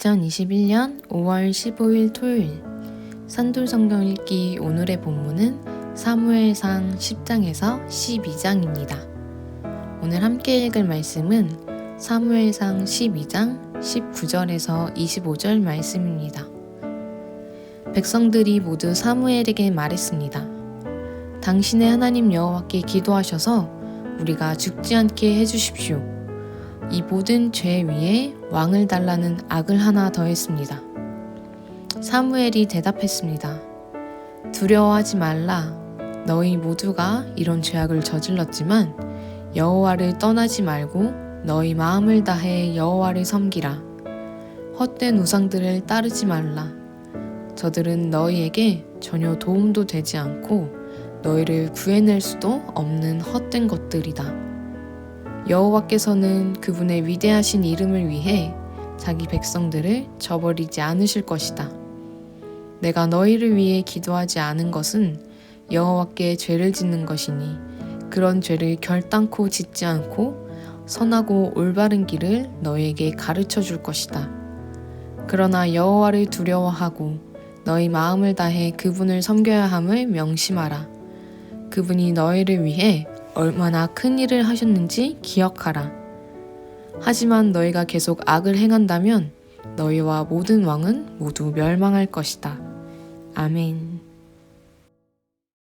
2021년 5월 15일 토요일 산돌 성경 읽기 오늘의 본문은 사무엘상 10장에서 12장입니다. 오늘 함께 읽을 말씀은 사무엘상 12장 19절에서 25절 말씀입니다. 백성들이 모두 사무엘에게 말했습니다. 당신의 하나님 여호와께 기도하셔서 우리가 죽지 않게 해주십시오. 이 모든 죄 위에 왕을 달라는 악을 하나 더했습니다. 사무엘이 대답했습니다. 두려워하지 말라. 너희 모두가 이런 죄악을 저질렀지만 여호와를 떠나지 말고 너희 마음을 다해 여호와를 섬기라. 헛된 우상들을 따르지 말라. 저들은 너희에게 전혀 도움도 되지 않고 너희를 구해낼 수도 없는 헛된 것들이다. 여호와께서는 그분의 위대하신 이름을 위해 자기 백성들을 저버리지 않으실 것이다. 내가 너희를 위해 기도하지 않은 것은 여호와께 죄를 짓는 것이니 그런 죄를 결단코 짓지 않고 선하고 올바른 길을 너희에게 가르쳐 줄 것이다. 그러나 여호와를 두려워하고 너희 마음을 다해 그분을 섬겨야 함을 명심하라. 그분이 너희를 위해 얼마나 큰 일을 하셨는지 기억하라. 하지만 너희가 계속 악을 행한다면 너희와 모든 왕은 모두 멸망할 것이다. 아멘.